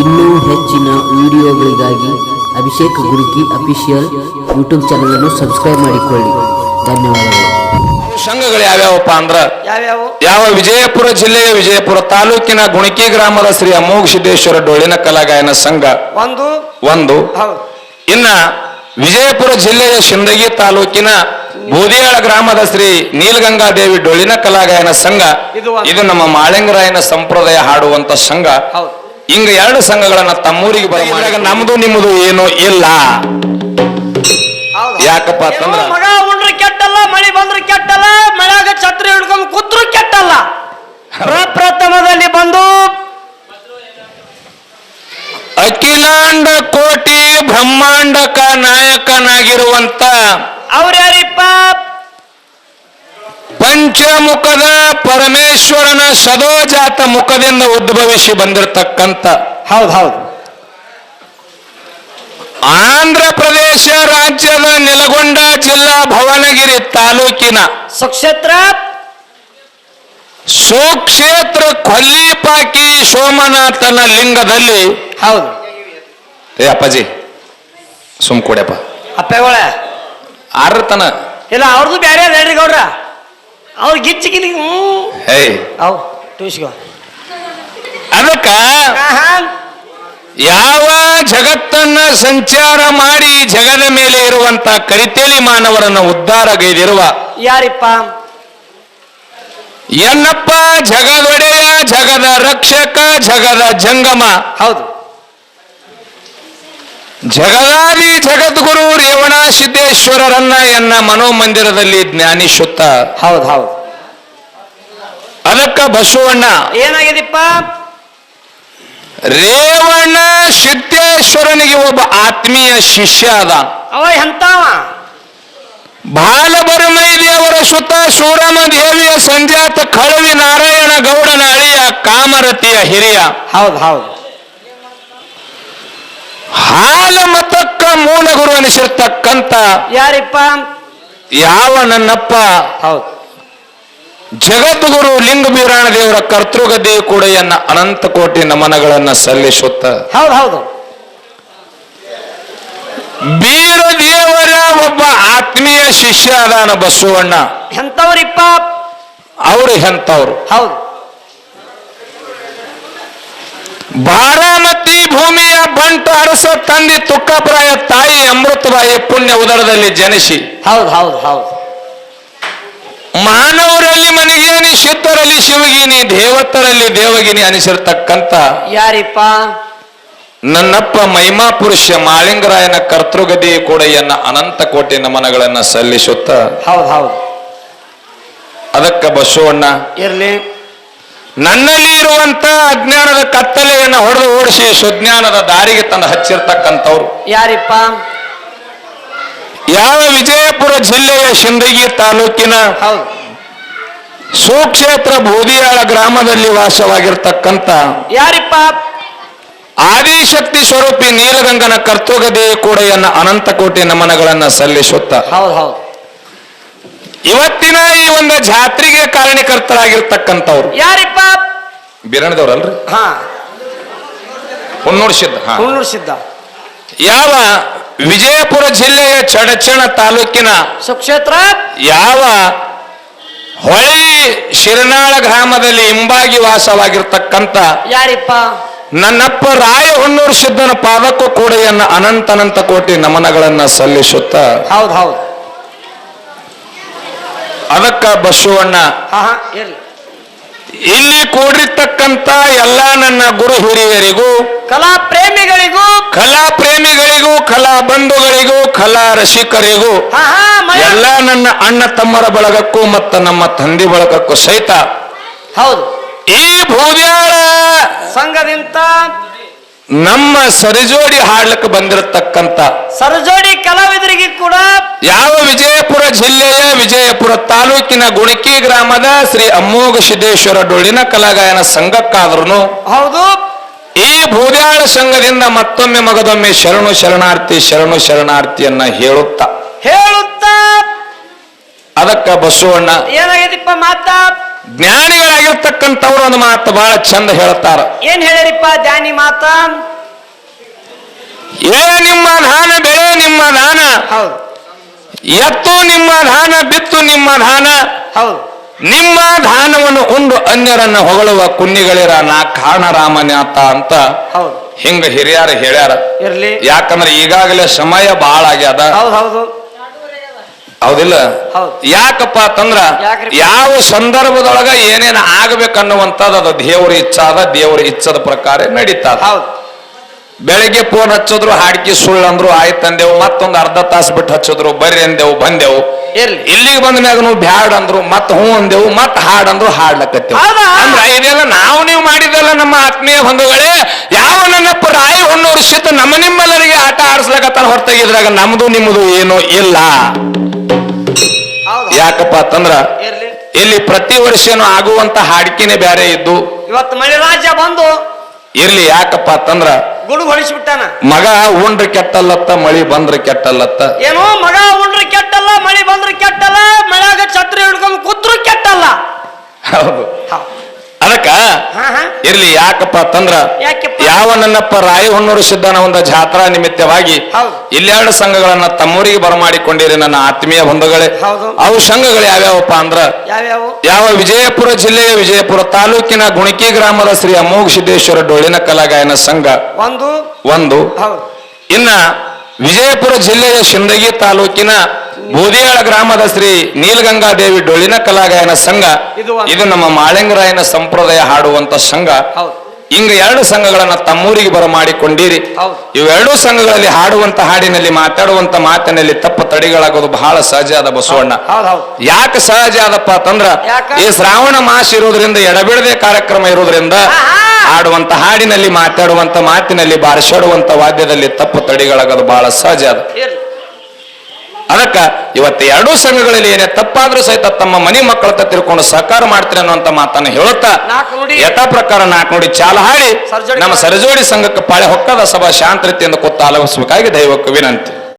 ಇನ್ನೂ ಹೆಚ್ಚಿನ ವಿಡಿಯೋಗಳಿಗಾಗಿ ಅಭಿಷೇಕ್ ಗುರುಕಿ ಅಫಿಷಿಯಲ್ ಯೂಟ್ಯೂಬ್ ಚಾನಲನ್ನು ಸಬ್ಸ್ಕ್ರೈಬ್ ಮಾಡಿಕೊಳ್ಳಿ. ಧನ್ಯವಾದಗಳು. ಸಂಘಗಳು ಯಾವ್ಯಾವಪ್ಪ ಅಂದ್ರ? ಯಾವ್ಯಾವು? ಯಾವ ವಿಜಯಪುರ ಜಿಲ್ಲೆಯ ವಿಜಯಪುರ ತಾಲೂಕಿನ ಗುಣಕಿ ಗ್ರಾಮದ ಶ್ರೀ ಅಮೋಘ ಸಿದ್ದೇಶ್ವರ ಡೊಳ್ಳಿನ ಕಲಾಗಾಯನ ಸಂಘ? ಒಂದು. ಒಂದು. ಹೌದು. ಇನ್ನ ವಿಜಯಪುರ ಜಿಲ್ಲೆಯ ಶಿಂದಗಿ ತಾಲೂಕಿನ ಬೂದಿಯಾಳ ಗ್ರಾಮದ ಶ್ರೀ ನೀಲಗಂಗಾದೇವಿ ಡೊಳ್ಳಿನ ಕಲಾಗಾಯನ ಸಂಘ. ಇದು ನಮ್ಮ ಮಾಳಿಂಗರಾಯನ ಸಂಪ್ರದಾಯ ಹಾಡುವಂತ ಸಂಘ. ಹಿಂಗ ಎರಡು ಸಂಘಗಳನ್ನ ತಮ್ಮೂರಿಗೆ ಬರ ನಮ್ದು ನಿಮ್ಮದು ಏನು ಇಲ್ಲ. ಯಾಕಪ್ಪ ಅಂತಂದ್ರ ಮಗ ಉಂಡ್ರೆ ಕೆಟ್ಟಲ್ಲ ಮಳಿ ಬಂದ್ರೆ ಕೆಟ್ಟಲ್ಲ ಮಳೆಯಾಗ ಛತ್ರಿ ಹಿಡ್ಕೊಂಡು ಕೂತ್ರು ಕೆಟ್ಟಲ್ಲ. ಪ್ರಪ್ರಥಮದಲ್ಲಿ ಬಂದು ಅಖಿಲಾಂಡ ಕೋಟಿ ಬ್ರಹ್ಮಾಂಡಕ ನಾಯಕನಾಗಿರುವಂತ ಅವ್ರ್ಯಾರಿಪ್ಪ ಪಂಚಮುಖದ ಪರಮೇಶ್ವರನ ಸದೋಜಾತ ಮುಖದಿಂದ ಉದ್ಭವಿಸಿ ಬಂದಿರತಕ್ಕಂತ. ಹೌದು ಹೌದು. ಆಂಧ್ರ ಪ್ರದೇಶ ರಾಜ್ಯದ ನೆಲಗೊಂಡ ಜಿಲ್ಲಾ ಭವನಗಿರಿ ತಾಲೂಕಿನ ಸುಕ್ಷೇತ್ರ? ಸುಕ್ಷೇತ್ರ ಕೊಲ್ಲಿಪಾಕಿ ಸೋಮನಾಥನ ಲಿಂಗದಲ್ಲಿ ಹೌದು. ಏ ಅಪ್ಪಾಜಿ ಸುಮ್ ಕೊಡ್ಯಪ್ಪ ಆರತನ. ಇಲ್ಲ ಅವ್ರದ್ದು ಬೇರೆ ಅದ ಹೇಳ್ರಿ ಗೌಡ್ರ. ಅವ್ರ ಗಿಚ್ಚಿ ಗಿಲಿ ಹ್ಞೂ. ಹೇ ಅವು ಟ್ಯೂಸ್ಗೋ ಅದಕ್ಕ ಯಾವ ಜಗತ್ತನ್ನ ಸಂಚಾರ ಮಾಡಿ ಜಗದ ಮೇಲೆ ಇರುವಂತ ಕರಿತೇಲಿ ಮಾನವರನ್ನ ಉದ್ಧಾರಗೈದಿರುವ ಯಾರಿಪ್ಪ? ಎನ್ನಪ್ಪ ಜಗದೊಡೆಯ ಜಗದ ರಕ್ಷಕ ಜಗದ ಜಂಗಮ. ಹೌದು. ಜಗದಾದಿ ಜಗದ್ಗುರು ರೇವಣ ಸಿದ್ದೇಶ್ವರರನ್ನ ಎನ್ನ ಮನೋಮಂದಿರದಲ್ಲಿ ಜ್ಞಾನಿ ಜ್ಞಾನಿಸುತ್ತ. ಹೌದು ಹೌದು. ಅದಕ್ಕ ಬಸವಣ್ಣ. ಏನಾಗಿದೆಪ್ಪ? ರೇವಣ್ಣ ಸಿದ್ದೇಶ್ವರನಿಗೆ ಒಬ್ಬ ಆತ್ಮೀಯ ಶಿಷ್ಯ ಅದ. ಅವ ಎಂತಾವ? ಬಾಲಬರಮೈ ದೇವರ ಸುತ ಸೂರಮ ದೇವಿಯ ಸಂಜಾತ ಕಳವಿ ನಾರಾಯಣ ಗೌಡನ ಅಳಿಯ ಕಾಮರತಿಯ ಹಿರಿಯ. ಹೌದು ಹೌದು. ಹಾಲ ಮತಕ್ಕ ಮೂಲ ಗುರು ಅನಿಸಿರ್ತಕ್ಕಂತ ಯಾರಿಪ್ಪ? ಯಾವ ನನ್ನಪ್ಪ ಹೌದು. ಜಗದ್ಗುರು ಲಿಂಗ ಬೀರಾಣ ದೇವರ ಕರ್ತೃಗದ್ದೆ ಕೂಡ ಅನಂತ ಕೋಟಿ ನಮನಗಳನ್ನ ಸಲ್ಲಿಸುತ್ತ. ಹೌದು ಹೌದು. ಬೀರ ದೇವರ ಒಬ್ಬ ಆತ್ಮೀಯ ಶಿಷ್ಯ ಅದಾನ ಬಸವಣ್ಣ. ಎಂತವ್ರಿಪ್ಪ ಅವರು ಎಂತವ್ರು ಹೌದು. ಬಾರಾಮತಿ ಭೂಮಿಯ ಬಂಟ ಅರಸ ತಂದೆ ತುಕ್ಕಪ್ರಾಯ ತಾಯಿ ಅಮೃತಬಾಯಿ ಪುಣ್ಯ ಉದರದಲ್ಲಿ ಜನಿಸಿ. ಹೌದು ಹೌದು ಹೌದು. ಮಾನವರಲ್ಲಿ ಮನಿಗೇನಿ ಸಿದ್ಧರಲ್ಲಿ ಶಿವಗಿನಿ ದೇವತರಲ್ಲಿ ದೇವಗಿನಿ ಅನಿಸಿರ್ತಕ್ಕಂತ ಯಾರಿಪ್ಪ? ನನ್ನಪ್ಪ ಮಹಿಮಾ ಪುರುಷ ಮಾಳಿಂಗರಾಯನ ಕರ್ತೃಗದಿ ಕೂಡ ಎನ್ನ ಅನಂತ ಕೋಟಿ ನಮನಗಳನ್ನ ಸಲ್ಲಿಸುತ್ತ ಹೌದು ಹೌದು. ಅದಕ್ಕ ಬಸವಣ್ಣ ಇರ್ಲಿ. ನನ್ನಲ್ಲಿ ಇರುವಂತ ಅಜ್ಞಾನದ ಕತ್ತಲೆಯನ್ನು ಹೊಡೆದು ಓಡಿಸಿ ಸುಜ್ಞಾನದ ದಾರಿಗೆ ತಂದು ಹಚ್ಚಿರ್ತಕ್ಕಂಥವ್ರು. ಯಾರಿಪ್ಪ? ಯಾವ ವಿಜಯಪುರ ಜಿಲ್ಲೆಯ ಶಿಂದಗಿ ತಾಲೂಕಿನ ಹೌದು. ಸುಕ್ಷೇತ್ರ ಬೂದಿಯಾಳ ಗ್ರಾಮದಲ್ಲಿ ವಾಸವಾಗಿರ್ತಕ್ಕಂಥ ಯಾರಿಪ್ಪ? ಆದಿಶಕ್ತಿ ಸ್ವರೂಪಿ ನೀಲಗಂಗನ ಕರ್ತೋಗದೇ ಕೂಡ ಅನಂತ ಕೋಟಿ ನಮನಗಳನ್ನ ಸಲ್ಲಿಸುತ್ತ ಹೌದು ಹೌದು. ಇವತ್ತಿನ ಈ ಒಂದು ಜಾತ್ರೆಗೆ ಕಾರಣಕರ್ತರಾಗಿರ್ತಕ್ಕಂಥವ್ರು. ಯಾರಿಪ್ಪ? ಬಿರಣದವ್ರಲ್ರಿ ಹಾ. ಹುನ್ನೂರು ಸಿದ್ಧ ಹಾ. ಹುಣ್ಣೂರು ಸಿದ್ಧ ಯಾವ ವಿಜಯಪುರ ಜಿಲ್ಲೆಯ ಚಡಚಣ ತಾಲೂಕಿನ ಸುಕ್ಷೇತ್ರ? ಯಾವ ಹೊಳಿ ಶಿರನಾಳ ಗ್ರಾಮದಲ್ಲಿ ಹಿಂಬಾಗಿ ವಾಸವಾಗಿರ್ತಕ್ಕಂಥ ಯಾರಿಪ್ಪ? ನನ್ನಪ್ಪ ರಾಯ ಹೊನ್ನೂರು ಸಿದ್ಧನ ಪಾದಕ್ಕೂ ಕೂಡ ಎನ್ನ ಅನಂತ ಅನಂತ ಕೋಟಿ ನಮನಗಳನ್ನ ಸಲ್ಲಿಸುತ್ತ ಹೌದು ಹೌದು. ಅದಕ್ಕ ಬಸವಣ್ಣ ಇಲ್ಲಿ ಕೂಡಿರ್ತಕ್ಕಂತ ಎಲ್ಲ ನನ್ನ ಗುರು ಹಿರಿಯರಿಗೂ ಕಲಾ ಪ್ರೇಮಿಗಳಿಗೂ ಕಲಾ ಪ್ರೇಮಿಗಳಿಗೂ ಕಲಾ ಬಂಧುಗಳಿಗೂ ಕಲಾ ರಸಿಕರಿಗೂ ಎಲ್ಲ ನನ್ನ ಅಣ್ಣ ತಮ್ಮರ ಬಳಗಕ್ಕೂ ಮತ್ತು ನಮ್ಮ ತಂದೆ ಬಳಗಕ್ಕೂ ಸಹಿತ ಹೌದು. ಈ ಭೂದ್ಯಾಳ ಸಂಘದಿಂದ ನಮ್ಮ ಸರಿಜೋಡಿ ಹಾಡ್ಲಿಕ್ಕೆ ಬಂದಿರತಕ್ಕಂತ ಸರಜೋಡಿ ಕಲಾವಿದರಿಗೆ ಕೂಡ ಯಾವ ವಿಜಯಪುರ ಜಿಲ್ಲೆಯ ವಿಜಯಪುರ ತಾಲೂಕಿನ ಗುಣಕಿ ಗ್ರಾಮದ ಶ್ರೀ ಅಮ್ಮೋಘ ಸಿದ್ದೇಶ್ವರ ಡೊಳ್ಳಿನ ಕಲಾಗಾಯನ ಸಂಘಕ್ಕಾದ್ರೂ ಹೌದು. ಈ ಭೂದ್ಯಾಳ ಸಂಘದಿಂದ ಮತ್ತೊಮ್ಮೆ ಮಗದೊಮ್ಮೆ ಶರಣು ಶರಣಾರ್ಥಿ ಶರಣು ಶರಣಾರ್ಥಿಯನ್ನ ಹೇಳುತ್ತಾ. ಹೇಳುತ್ತಾ. ಅದಕ್ಕ ಬಸವಣ್ಣ ಏನಾಗಿದೆ ಮಾತ? ಜ್ಞಾನಿಗಳಾಗಿರ್ತಕ್ಕಂಥವ್ರು ಒಂದು ಮಾತು ಬಹಳ ಚಂದ ಹೇಳ್ತಾರ. ಏನ್ ಹೇಳಿರಿಪ್ಪ ಜ್ಞಾನಿ ಮಾತ? ಏ ನಿಮ್ಮ ಧಾನ ಬೆಳೆ ನಿಮ್ಮ ಧಾನ ಹೌದು. ಎತ್ತು ನಿಮ್ಮ ಧಾನ ಬಿತ್ತು ನಿಮ್ಮ ಧಾನ. ಹೌದು. ನಿಮ್ಮ ಧಾನವನ್ನು ಉಂಡು ಅನ್ಯರನ್ನ ಹೊಗಳುವ ಕುನ್ನಿಗಳಿರ ನಾ ಕಾರಣರಾಮನ್ಯಾತ ಅಂತ ಹೌದು. ಹಿಂಗ ಹಿರಿಯರು ಹೇಳ್ಯಾರ. ಇರ್ಲಿ. ಯಾಕಂದ್ರೆ ಈಗಾಗಲೇ ಸಮಯ ಬಹಳ ಆಗ್ಯದ. ಹೌದು ಹೌದು. ಹೌದಿಲ್ಲ? ಹೌದು. ಯಾಕಪ್ಪ ಅಂತಂದ್ರ? ಯಾವ ಸಂದರ್ಭದೊಳಗ ಏನೇನು ಆಗ್ಬೇಕನ್ನುವಂಥದ್ದು ಅದು ದೇವ್ರ ಇಚ್ಛಾದ ದೇವರ ಇಚ್ಛದ ಪ್ರಕಾರ ನಡೀತದ ಹೌದು. ಬೆಳಿಗ್ಗೆ ಫೋನ್ ಹಚ್ಚಿದ್ರು ಹಾಡ್ಕಿ ಸುಳ್ಳು ಅಂದ್ರು ಆಯ್ತಂದೆವು ಮತ್ತೊಂದು ಅರ್ಧ ತಾಸು ಬಿಟ್ಟು ಹಚ್ಚಿದ್ರು ಬರ್ರಿ ಅಂದೆವು ಬಂದೆವು. ಇಲ್ಲಿಗೆ ಬಂದ ಮ್ಯಾಗ ನಾವು ಬ್ಯಾಡ್ ಅಂದ್ರು ಮತ್ ಹೂ ಅಂದೆವು ಮತ್ ಹಾಡ್ ಅಂದ್ರು ಹಾಡ್ಲಕತ್ತೇವು? ಅಂದ್ರ ಇದೆಲ್ಲ ನಾವು ನೀವು ಮಾಡಿದೆಲ್ಲ ನಮ್ಮ ಆತ್ಮೀಯ ಬಂಧುಗಳೇ ಯಾವ ನನ್ನ ರಾಯಿ ಹೊನ್ನೂರು ಶಿತ ನಮ್ಮ ನಿಮ್ಮೆಲ್ಲರಿಗೆ ಆಟ ಆಡಿಸ್ಲಕತ್ತಾನ ಹೊರತಾಗಿದ್ರಾಗ ನಮ್ದು ನಿಮ್ಮದು ಏನೂ ಇಲ್ಲ. ಯಾಕಪ್ಪ ಅಂತಂದ್ರ ಇಲ್ಲಿ ಪ್ರತಿ ವರ್ಷನೂ ಆಗುವಂತ ಹಾಡಿಕೆನೆ ಬೇರೆ ಇದ್ದು. ಇವತ್ತು ಮಳೆ ರಾಜ್ಯ ಬಂದು ಇರ್ಲಿ ಯಾಕಪ್ಪ ಅಂತಂದ್ರ ಗುಡುಗು ಹೊಡಿಸ್ಬಿಟ್ಟಾನ ಮಗ ಉಂಡ್ರ ಕೆಟ್ಟಲ್ಲತ್ತ ಮಳಿ ಬಂದ್ರ ಕೆಟ್ಟಲ್ಲತ್ತ. ಏನೋ ಮಗ ಉಂಡ್ರ ಕೆಟ್ಟಲ್ಲ ಮಳಿ ಬಂದ್ರ ಕೆಟ್ಟಲ್ಲ ಮಳೆಯಾಗ ಛತ್ರಿ ಹಿಡ್ಕೊಂಡು ಕೂತ್ರು ಕೆಟ್ಟಲ್ಲ. ಹೌದು. ಇರ್ಲಿ ಯಾಕಪ್ಪ ತಂದ್ರ? ಯಾವ ನನ್ನಪ್ಪ ರಾಯ ಹೊನ್ನೂರು ಸಿದ್ದನ ಒಂದು ಜಾತ್ರಾ ನಿಮಿತ್ತವಾಗಿ. ಇಲ್ಲೆರಡು ಸಂಘಗಳನ್ನ ತಮ್ಮೂರಿಗೆ ಬರಮಾಡಿಕೊಂಡಿರಿ ನನ್ನ ಆತ್ಮೀಯ ಬಂಧುಗಳೇ. ಅವು ಸಂಘಗಳು ಯಾವ್ಯಾವಪ್ಪ ಅಂದ್ರ? ಯಾವ ವಿಜಯಪುರ ಜಿಲ್ಲೆಯ ವಿಜಯಪುರ ತಾಲೂಕಿನ ಗುಣಕಿ ಗ್ರಾಮದ ಶ್ರೀ ಅಮೋಘ ಸಿದ್ದೇಶ್ವರ ಡೊಳ್ಳಿನ ಕಲಾಗಾಯನ ಸಂಘ. ಒಂದು? ಒಂದು. ಇನ್ನ ವಿಜಯಪುರ ಜಿಲ್ಲೆಯ ಶಿಂದಗಿ ತಾಲೂಕಿನ ಬೂದಿಯಾಳ ಗ್ರಾಮದ ಶ್ರೀ ನೀಲಗಂಗಾದೇವಿ ಡೊಳ್ಳಿನ ಕಲಾಗಾಯನ ಸಂಘ. ಇದು ನಮ್ಮ ಮಾಳಿಂಗರಾಯನ ಸಂಪ್ರದಾಯ ಹಾಡುವಂತ ಸಂಘ. ಹಿಂಗ ಎರಡು ಸಂಘಗಳನ್ನ ತಮ್ಮೂರಿಗೆ ಬರಮಾಡಿಕೊಂಡಿರಿ. ಇವೆರಡು ಸಂಘಗಳಲ್ಲಿ ಹಾಡುವಂತ ಹಾಡಿನಲ್ಲಿ ಮಾತಾಡುವಂತ ಮಾತಿನಲ್ಲಿ ತಪ್ಪು ತಡಿಗಳಾಗೋದು ಬಹಳ ಸಹಜ ಆದ ಬಸವಣ್ಣ. ಯಾಕೆ ಸಹಜ ಆದಪ್ಪ ಅಂತಂದ್ರ ಈ ಶ್ರಾವಣ ಮಾಸ ಇರೋದ್ರಿಂದ ಎಡಬಿಡದೆ ಕಾರ್ಯಕ್ರಮ ಇರೋದ್ರಿಂದ ಹಾಡುವಂತ ಹಾಡಿನಲ್ಲಿ ಮಾತಾಡುವಂತ ಮಾತಿನಲ್ಲಿ ಬಾರಿಸಾಡುವಂತ ವಾದ್ಯದಲ್ಲಿ ತಪ್ಪು ತಡಿಗಳಾಗೋದು ಬಹಳ ಸಹಜ ಅದ ಇರ್ಲಿ. ಅದಕ್ಕ ಇವತ್ತು ಎರಡೂ ಸಂಘಗಳಲ್ಲಿ ಏನೇ ತಪ್ಪಾದ್ರೂ ಸಹಿತ ತಮ್ಮ ಮನೆ ಮಕ್ಕಳ ತಿಳ್ಕೊಂಡು ಸಹಕಾರ ಮಾಡ್ತೀರಿ ಅನ್ನುವಂತ ಮಾತನ್ನ ಹೇಳುತ್ತಾ. ಯಥಾ ಪ್ರಕಾರ ನಾಲ್ಕು ನೋಡಿ ಚಾಲ ಹಾಡಿ. ನಮ್ಮ ಸರಜೋಡಿ ಸಂಘಕ್ಕೆ ಪಾಳೆ ಹೊಕ್ಕದ ಸಭಾ ಶಾಂತ ರೀತಿಯಿಂದ ಕೊತ್ತ ಆಲೋಚಿಸಬೇಕಾಗಿ ದೈವಕ್ಕೆ ವಿನಂತಿ.